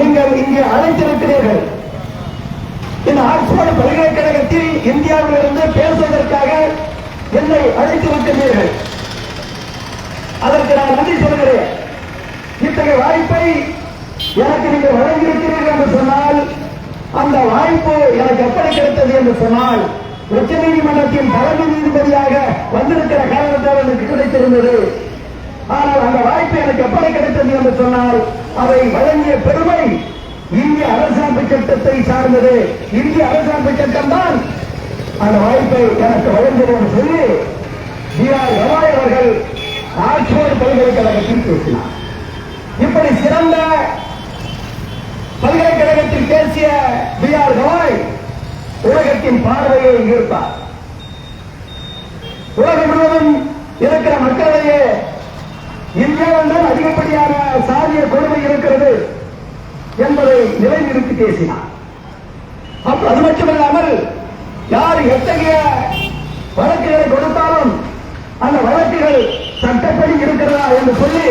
நீங்கள் இங்கே அழைத்திருக்கிறீர்கள் இந்த ஆக்ஸ்போர்ட் பல்கலைக்கழகத்தில் இந்தியாவிலிருந்து பேசுவதற்காக என்னை அழைத்திருக்கிறீர்கள் அதற்கு நான் நன்றி சொல்கிறேன். இத்தகைய வாய்ப்பை எனக்கு நீங்கள் வழங்கியிருக்கிறீர்கள் என்று சொன்னால் அந்த வாய்ப்பு எனக்கு எப்படி கிடைத்தது என்று சொன்னால் உச்ச நீதிமன்றத்தின் தலைமை நீதிபதியாக வந்திருக்கிற காரணத்தால் எனக்கு கிடைத்திருந்தது. ஆனால் அந்த வாய்ப்பு எனக்கு எப்படி கிடைத்தது என்று சொன்னால் அதை வழங்கிய பெருமை இந்திய அரசாங்க சட்டத்தை சார்ந்தது. இந்திய அரசாங்க சட்டம் தான் அந்த வாய்ப்பை எனக்கு வழங்கியது என்று சொல்லி பி ஆர் கவாய் அவர்கள் ஆக்ஸ்போர்ட் பல்கலைக்கழகத்தில் பேசினார். இப்படி சிறந்த பல்கலைக்கழகத்தில் பேசிய பி ஆர் கவாய் உலகத்தின் பார்வையை ஈர்த்தார் உலகம் முழுவதும் இருக்கிற மக்களையே இந்தியாவில் தான் அதிகப்படியான சாதிய கொடுமை இருக்கிறது என்பதை நிலைநிறுத்தி பேசினார். அப்ப அது மட்டுமல்லாமல் யார் எத்தகைய வழக்குகளை கொடுத்தாலும் அந்த வழக்குகள் சட்டப்படி இருக்கிறதா என்று சொல்லி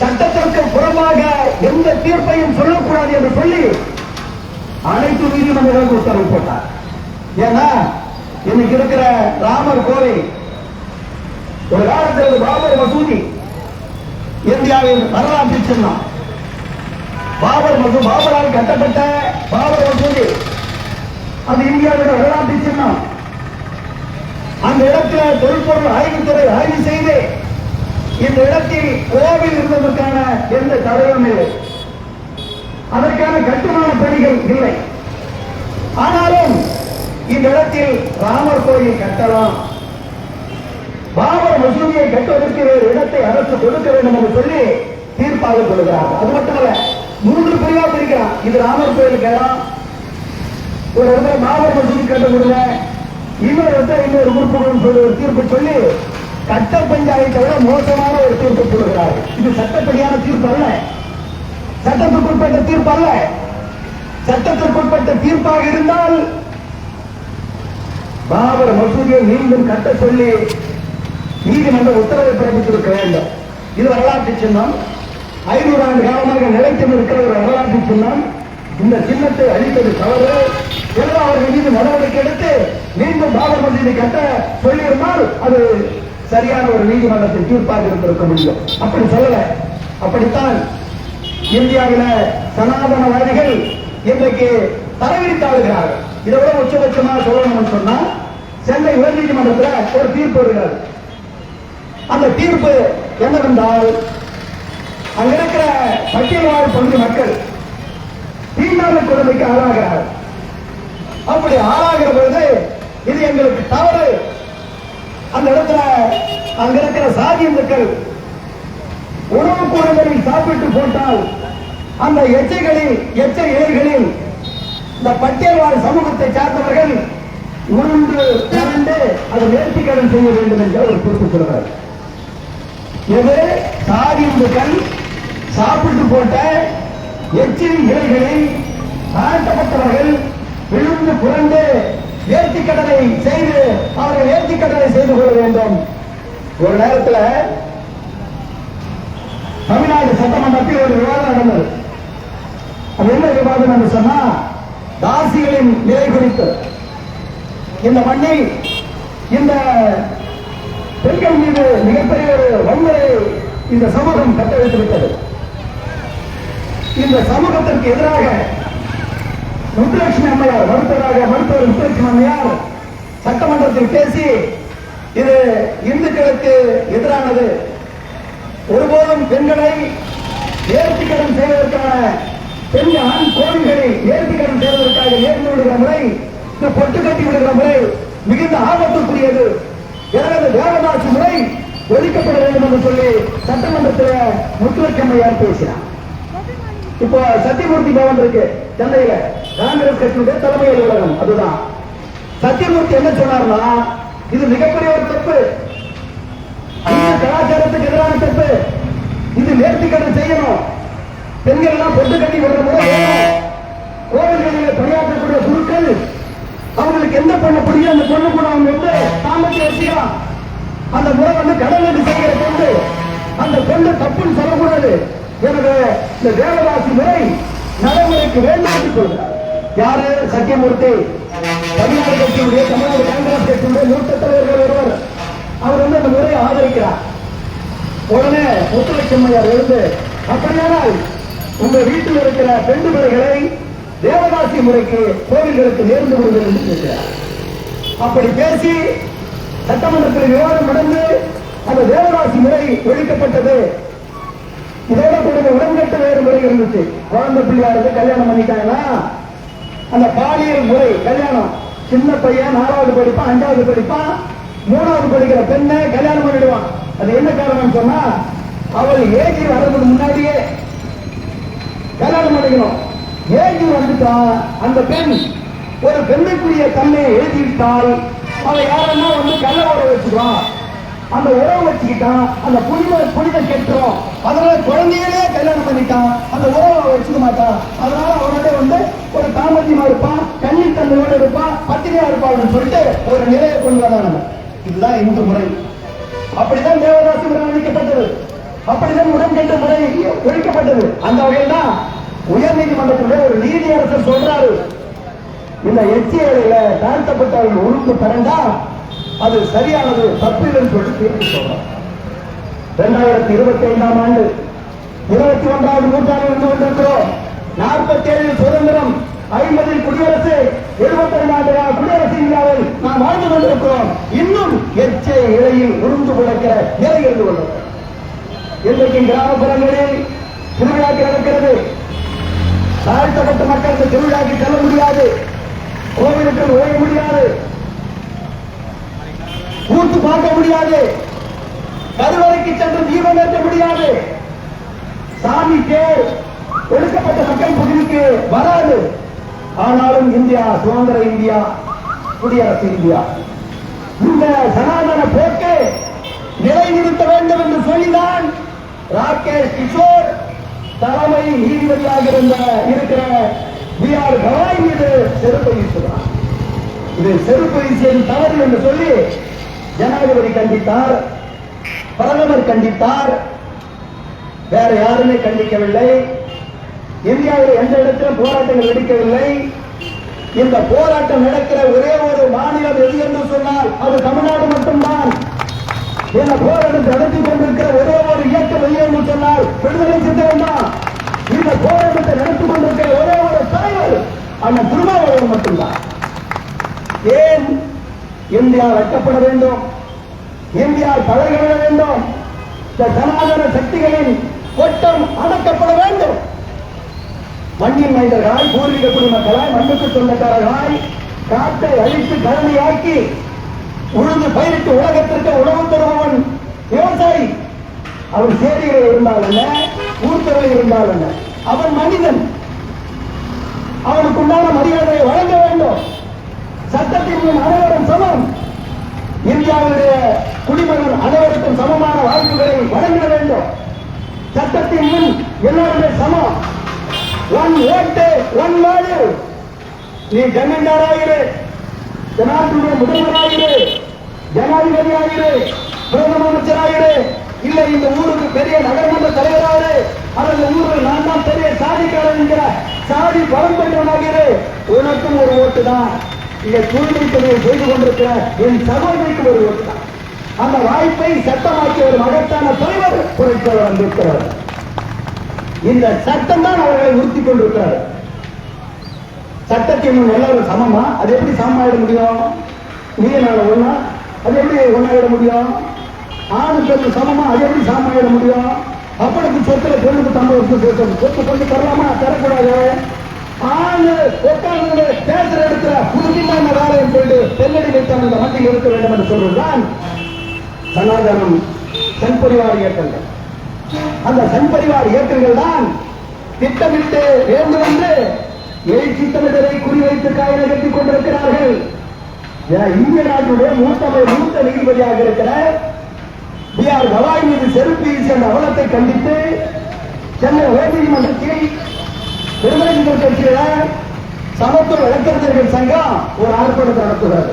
சட்டத்திற்கு புறமாக எந்த தீர்ப்பையும் சொல்லக்கூடாது என்று சொல்லி அனைத்து நீதிமன்றங்களும் உத்தரவு போட்டார். ஏன்னா இன்னைக்கு இருக்கிற ராமர் கோவில் ஒரு காலத்தில் பாபர் மசூதி இந்தியாவின் வரலாற்று சின்னம் பாபர் மற்றும் பாபரால் கட்டப்பட்ட பாபர் மசூதி அது இந்தியாவோட வரலாற்று சின்னம் அந்த இடத்துல தொல்பொருள் ஆய்வுத்துறை ஆய்வு செய்து இந்த இடத்தில் கோவில் இருந்ததற்கான எந்த தடையும் இல்லை. அதற்கான கட்டுமான பணிகள் இல்லை. ஆனாலும் இந்த இடத்தில் ராமர் கோயில் கட்டலாம். பாபர் மசூதியை கட்டுவதற்கு இடத்தை அரசு கொடுக்க வேண்டும் என்று சொல்லி தீர்ப்பாக சொல்கிறார் அது மட்டுமல்ல மூன்று பிரிவா பிரிக்கிறார். இது ராமர் கோயிலுக்கு இடம் ஒரு இடத்துல பாபர் மசூதி கட்ட முடியல இன்னொரு இடத்துல இன்னொரு உறுப்புகள் சொல்லி ஒரு தீர்ப்பு சொல்லி சட்ட பஞ்சாயத்தை விட மோசமான ஒரு தீர்ப்பு சொல்லுகிறார் இது சட்டப்படியான தீர்ப்பு அல்ல. சட்டத்திற்குட்பட்ட தீர்ப்பு அல்ல. சட்டத்திற்குட்பட்ட தீர்ப்பாக இருந்தால் பாபர் மசூதியை மீண்டும் கட்ட சொல்லி நீதிமன்ற உத்தரவை பிறப்பித்திருக்க வேண்டும் இது வரலாற்று சின்னம். ஐநூறு ஆண்டு காலமாக நிலைத்து இருக்கிற ஒரு வரலாற்று சின்னம். இந்த சின்னத்தை அழித்தது தவறு. எல்லாம் அவர்கள் மீது நடவடிக்கை எடுத்து மீண்டும் பாபர் மசீதி கட்ட சொல்லியிருந்தால் அது சரியான ஒரு நீதிமன்றத்தின் தீர்ப்பாக இருந்திருக்க முடியும். அப்படி சொல்லல. அப்படித்தான் இந்தியாவில சனாதனவாதிகள் இன்றைக்கு தரவிரித்தாளுகிறார்கள் இதை விட உச்சபட்சமாக சொல்லணும்னு சொன்னா சென்னை உயர்நீதிமன்றத்தில் ஒரு தீர்ப்பு வருகிறது. அந்த தீர்ப்பு என்னவென்றால் அங்க இருக்கிற பட்டியல்வாழ் பகுதி மக்கள் தீண்டாமை கொடுமைக்கு ஆளாகிறார்கள். அப்படி ஆளாகிற பொழுது இது எங்களுக்கு தவறு. அந்த இடத்துல அங்க இருக்கிற சாதி மக்கள் உணவு கூடங்களில் சாப்பிட்டு போட்டால் அந்த எச்சைகளில் எச்ச இலைகளில் இந்த பட்டியல்வாழ் சமூகத்தை சார்ந்தவர்கள் உணர்ந்து திரண்டு அதை நேர்த்திக்கடன் செய்ய வேண்டும் என்று அவர் குறிப்பிட்டுள்ளார் இது சாதி இந்துக்கள் சாப்பிட்டு போட்ட எச்சில் இலைகளில் தாழ்த்தப்பட்டவர்கள் விழுந்து புரண்டு நேர்த்திக்கடனை செய்து அவர்கள் நேர்த்திக்கடனை செய்து கொள்ள வேண்டும். ஒரு நேரத்தில் தமிழ்நாடு சட்டமன்றத்தில் ஒரு விவாதம் நடந்தது. அது என்ன விவாதம் என்று சொன்னா தாசிகளின் நிலை குறித்து. இந்த மண்ணில் இந்த பெண்கள் மீது மிகப்பெரிய ஒரு வன்முறை இந்த சமூகம் கட்டவிழ்த்து விட்டது இந்த சமூகத்திற்கு எதிராக முத்துலட்சுமி அம்மையார் மருத்துவராக மருத்துவர் முத்துலட்சுமி அம்மையார் சட்டமன்றத்தில் பேசி இது இந்துக்களுக்கு எதிரானது. ஒருபோதும் பெண்களை நேர்த்திக்கடன் செய்வதற்கான பெண் ஆண் கோவில்களை நேர்த்திக்கடன் செய்வதற்காக நேர்ந்து விடுகிற முறை இந்த பொட்டு கட்டி விடுகிற முறை மிகுந்த ஆபத்துக்குரியது. எனவே இந்த முறை ஒழிக்கப்பட வேண்டும் என்று சொல்லி சட்டமன்றத்தில் முத்துலட்சம்மையார் பேசினார். இப்போ சத்தியமூர்த்தி பவன் இருக்கு. சென்னையில காங்கிரஸ் கட்சியுடைய தலைமை அலுவலகம் அதுதான். சத்தியமூர்த்தி என்ன சொன்னார்னா இது மிகப்பெரிய ஒரு தப்பு. கலாச்சாரத்துக்கு எதிரான தப்பு. இது நேர்த்திக்கடன் செய்யணும். பெண்கள் எல்லாம் பொட்டு கட்டி விடுற முறை. கோவில்களில் பணியாற்றக்கூடிய குருக்கள் அவங்களுக்கு என்ன பண்ண முடியும்? அந்த பொண்ணு கூட அவங்க வந்து தாமத்தை வச்சுக்கலாம் அந்த முறை வந்து கடலுக்கு செய்கிற பொண்ணு அந்த பொண்ணு தப்புன்னு சொல்லக்கூடாது. எனவே இந்த தேவதாசி முறை நடைமுறைக்கு வேண்டும் என்று சொல்கிறார் யாரு? சத்தியமூர்த்தி. தமிழ்நாடு கட்சியுடைய தமிழ்நாடு காங்கிரஸ் கட்சியுடைய மூத்த தலைவர்கள் ஒருவர். அவர் வந்து அந்த முறையை ஆதரிக்கிறார். உடனே முத்துலட்சுமையார் எழுந்து அப்படியானால் உங்க வீட்டில் இருக்கிற பெண் பிள்ளைகளை தேவதாசி முறைக்கு கோவில்களுக்கு நேர்ந்து விடுங்கள் என்று கேட்கிறார். அப்படி பேசி சட்டமன்றத்தில் விவாதம் நடந்து அந்த தேவராசி முறை ஒழிக்கப்பட்டது. இதோட கூட உடன்கட்டு வேறு முறை இருந்துச்சு. குழந்தை பிள்ளையாருக்கு கல்யாணம் பண்ணிட்டாங்கன்னா அந்த பாலியல் முறை கல்யாணம். சின்ன பையன் நாலாவது படிப்பான் அஞ்சாவது படிப்பான் மூணாவது படிக்கிற பெண்ணை கல்யாணம் பண்ணிடுவான். அது என்ன காரணம் சொன்னா அவள் ஏஜி வர்றதுக்கு முன்னாடியே கல்யாணம் பண்ணிக்கணும். ஏங்கி வந்துட்டால் அந்த பெண். ஒரு பெண்ணுக்குரிய தன்மையை எழுதிவிட்டால் அவள் யாரெல்லாம் வந்து கல்ல உறவு வச்சுக்கலாம் அந்த உறவு வச்சுக்கிட்டான் அந்த புனித புனித கெட்டுரும் அதனால குழந்தைகளே கல்யாணம் பண்ணிட்டான் அந்த உறவை வச்சுக்க மாட்டான் அதனால அவனோட வந்து ஒரு தாமத்தியமா இருப்பான் கண்ணி தந்தையோட இருப்பான் பத்திரியா இருப்பான் சொல்லிட்டு ஒரு நிலையை கொண்டு வராங்க இதுதான் இந்து முறை. அப்படிதான் தேவதாசி முறை அளிக்கப்பட்டது அப்படிதான் உடன்கட்டு முறை ஒழிக்கப்பட்டது. அந்த வகையில் தான் உயர் நீதிமன்றத்திலே ஒரு நீதியரசர் சொல்றாரு. இந்த எச்சியலையில தாழ்த்தப்பட்டவர்கள் உறுப்பு பிறந்தா அது சரியானது தப்பு இல்லைன்னு சொல்லி தீர்ப்பு சொல்றார். இரண்டாயிரத்தி இருபத்தி ஐந்தாம் ஆண்டு இருபத்தி ஒன்றாவது நூற்றாண்டு இருந்து கொண்டிருக்கிறோம். நாற்பத்தி ஏழில் சுதந்திரம் ஐம்பதில் குடியரசு எழுபத்தி ஐந்தாண்டு கால குடியரசு இந்தியாவில் நாம் வாழ்ந்து கொண்டிருக்கிறோம். இன்னும் எச்சை இலையில் உருந்து குலைக்கிற நிலை இருந்து கொண்டிருக்கிறோம் இன்றைக்கு கிராமப்புறங்களில் திருவிழாக்கள் நடக்கிறது. தாழ்த்தப்பட்ட மக்களுக்கு திருவிழாக்கு செல்ல முடியாது. கோவிலுக்கு நுழைய முடியாது. கூத்து பார்க்க முடியாது. கருவறைக்கு சென்று தீபம் ஏற்ற முடியாது. சாமி பேர் ஒடுக்கப்பட்ட மக்கள் பகுதிக்கு வராது. ஆனாலும் இந்தியா சுதந்திர இந்தியா குடியரசு இந்தியா. இந்த சனாதன போக்கு நிலைநிறுத்த வேண்டும் என்று சொல்லிதான் ராகேஷ் கிஷோர் தலைமை நீதிபதியாக இருந்த இருக்கிற பி ஆர் கவாய் மீது செருப்பு வீசுகிறார் இது செருப்பு வீசியது தவறு என்று சொல்லி ஜனாதிபதி கண்டித்தார் பிரதமர் கண்டித்தார் வேற யாருமே கண்டிக்கவில்லை. இந்தியாவில் எந்த இடத்திலும் போராட்டங்கள் வெடிக்கவில்லை. இந்த போராட்டம் நடக்கிற ஒரே ஒரு மாநிலம் எது என்று சொன்னால் அது தமிழ்நாடு மட்டும்தான். இந்த போராட்டம் நடத்தி கொண்டிருக்கிற ஒரே ஒரு இயக்கம் சொன்னால் விடுதலை சித்தம் இந்த போராட்டத்தை நடத்தி கொண்டிருக்கிற ஒரே ஒரு தலைவர் அண்ணன் திருமாவளவன் மட்டும்தான். ஏன் இந்தியா வெட்டப்பட வேண்டும்? இந்தியா தலையிட வேண்டும்? இந்த சனாதன சக்திகளின் கொட்டம் அடக்கப்பட வேண்டும். மண்ணின் மனிதர்களாய் பூர்வீக குடிமக்களாய் மண்ணுக்கு சொந்தக்காரர்களாய் காட்டை அழித்து கருணையாக்கி உழுது பயிரிட்டு உலகத்திற்கு உணவு தருபவன் விவசாயி. அவன் சேரிகளை இருந்தால் என்ன? ஊர்த்தவில் இருந்தால் என்ன? அவன் மனிதன். அவனுக்கு உண்டான மரியாதையை வழங்க வேண்டும். சட்டத்தின் முன் அனைவரும் சமம். இந்தியாவுடைய குடிமகன் அனைவருக்கும் சமமான வாய்ப்புகளை வழங்க வேண்டும். சட்டத்தின் முன் எல்லாருமே சமம். ஒன் ஓட்டு ஒன் வேல்யூ நீ ஜமீன்தாராயிரு. ஜனாதிபதி முதல்வராயிரு. ஜனாதிபதியாயிரு. பிரதம அமைச்சராயிரு. இல்ல இந்த ஊருக்கு பெரிய நகரமன்ற தலைவராரு அல்லது ஊருக்கு நான் தான் பெரிய சாதிக்காரன் என்கிற சாதி பலம் பெற்றவனாகிறது உனக்கும் ஒரு ஓட்டு தான். இங்க தூய்மை பணியை செய்து கொண்டிருக்கிற என் சகோதரிக்கு ஒரு ஓட்டு தான். அந்த வாய்ப்பை சட்டமாக்கிய ஒரு மகத்தான தலைவர் குறைத்தவர் வந்திருக்கிறார் இந்த சட்டம் தான் அவர்களை உறுத்தி கொண்டிருக்கிறார் சட்டத்தின் முன் எல்லாரும் சமமா? அது எப்படி சமமாயிட முடியும்? நீ நான் ஒண்ணா? அது எப்படி ஒண்ணாயிட முடியும்? ஆணு பெண்ணு சமமா அது எப்படி சமமாயிட முடியும்? அப்பனுக்கு சொத்துல பெண்ணுக்கு தம்பு வச்சு பேசணும் சொத்து கொண்டு தரலாமா? தரக்கூடாது. ஆணு உட்கார்ந்து தேர்தல் எடுக்கிற புதுமையான வேலையை போயிட்டு பெண்ணடி வைத்தான் இந்த மத்தியில் இருக்க வேண்டும் என்று சொல்வதுதான் சனாதனம். செம்பரிவார் இயக்கங்கள். அந்த சன்பரிவார் இயக்கங்கள் தான் திட்டமிட்டு வேண்டு வந்து எழுச்சி தமிழரை குறிவைத்து காய கட்டிக் கொண்டிருக்கிறார்கள். ஏன் இந்திய நாட்டுடைய மூத்த மூத்த நீதிபதியாக இருக்கிற பி ஆர் கவாய் மீது செருப்பு வீசி அந்த அவலத்தை கண்டித்து சென்னை உயர்நீதிமன்றத்தில் விடுதலை கட்சியில சமத்துவ வழக்கறிஞர்கள் சங்கம் ஒரு ஆர்ப்பாட்டத்தை நடத்துகிறார்.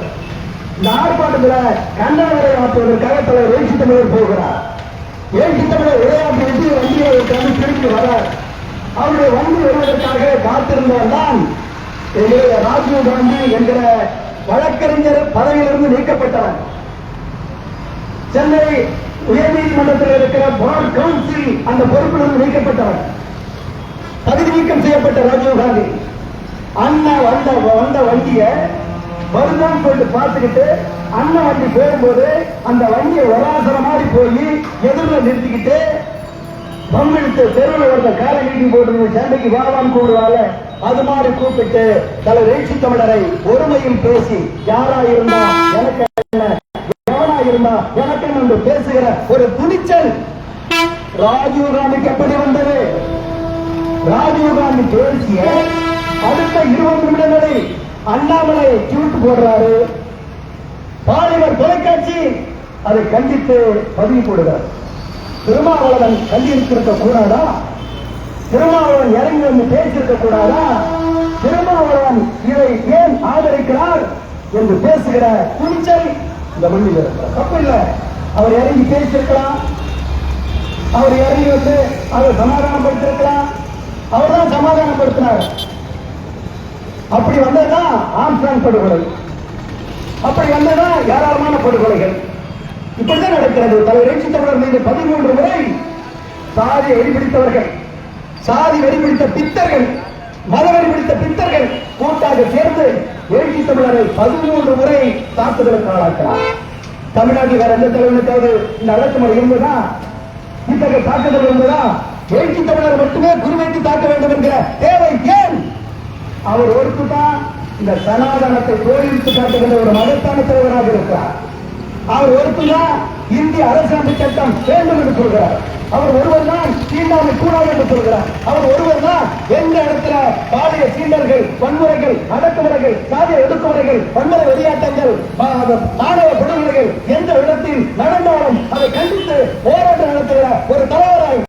இந்த ஆர்ப்பாட்டத்தில் கண்டனங்களை நடத்துவதற்காக தலைவர் எழுச்சி தமிழர் போகிறார். எழுச்சி தமிழர் விளையாட்டு விட்டு வண்டியை உட்கார்ந்து திரும்பி வரார் அவருடைய வண்டி வருவதற்காக காத்திருந்தவன் தான் எங்களுடைய ராஜீவ் காந்தி என்கிற வழக்கறிஞர் பதவியிலிருந்து நீக்கப்பட்டார் சென்னை உயர்நீதிமன்றத்தில் இருக்கிற பார் கவுன்சில் அந்த பொறுப்பிலிருந்து நீக்கப்பட்டவர். தகுதி நீக்கம் செய்யப்பட்ட ராஜீவ் காந்தி. அண்ணன் வந்த வந்த வண்டியை வருதான்னு சொல்லிட்டு பார்த்துக்கிட்டு அண்ணன் வண்டி போகும்போது அந்த வண்டியை ஒராசர மாதிரி போய் எதிரில் நிறுத்திக்கிட்டு பம்பிழுத்து தெருவில் வந்த காலை நீட்டி போட்டு சண்டைக்கு வாவான்னு கூடுவாங்க அது மாதிரி கூப்பிட்டு தலை எழுச்சி தமிழரை ஒருமையில் பேசி யாரா இருந்தா எனக்கு என்ன? இருந்தா வணக்கம் என்று பேசுகிற ஒரு துணிச்சல். ராஜீவ் காந்திக்கு எப்படி வந்தது? ராஜீவ் காந்தி பேசிய அடுத்த இருபது நிமிடங்களில் அண்ணாமலை ட்வீட் போடுறாரு. பாலிமர் தொலைக்காட்சி அதை கண்டித்து பதிவு போடுகிறார். திருமாவளவன் கண்டிருக்க கூடாதா? திருமாவளவன் இறங்கி வந்து பேசியிருக்க கூடாதா? திருமாவளவன் இதை ஏன் ஆதரிக்கிறார்? என்று பேசுகிற துணிச்சல் இந்த மண்ணில் இருக்கிறார். தப்பு இல்ல அவர் இறங்கி பேசியிருக்கலாம். அவர் இறங்கி வந்து அவர் சமாதானப்படுத்திருக்கலாம் அவர் தான் சமாதானப்படுத்தினார். அப்படி வந்ததுதான் ஆம்ஸ்டாங் படுகொலை. அப்படி வந்ததுதான் ஏராளமான படுகொலைகள். இப்படிதான் நடக்கிறது. தலைவர் எழுச்சி தமிழர் மீது பதிமூன்று முறை சாதி வெறிபிடித்தவர்கள் சாதி வெறிபிடித்த பித்தர்கள் மத வெறிபிடித்த பித்தர்கள் கூட்டாக சேர்ந்து எழுச்சி தமிழரை பதிமூன்று முறை தாக்குதலுக்கு ஆளாக்கிறார் தமிழ்நாட்டில் வேற எந்த தலைவனுக்காவது இந்த அடக்குமுறை இருந்ததா? இத்தகைய தாக்குதல் இருந்ததா? எழுச்சி தமிழர் மட்டுமே குறிவைத்து தாக்க வேண்டும் என்கிற தேவை ஏன்? அவர் ஒருத்துதான் இந்த சனாதனத்தை கோயிலுக்கு காட்டுகின்ற ஒரு மதத்தான தலைவராக இருக்கிறார். அவர் ஒருத்துதான் இந்திய அரசாங்க சட்டம் வேண்டும் என்று சொல்கிறார். அவர் ஒருவர் தான் தீண்டாமை கூடாது என்று சொல்கிறார். அவர் ஒருவர் தான் எந்த இடத்துல பாலிய தீண்டர்கள் வன்முறைகள் அடக்குமுறைகள் சாதிய ஒடுக்குமுறைகள் வன்முறை வெளியாட்டங்கள் ஆணவ கொடுமுறைகள் எந்த இடத்தில் நடந்தாலும் அதை கண்டித்து போராட்டம் நடத்துகிற ஒரு தலைவராய்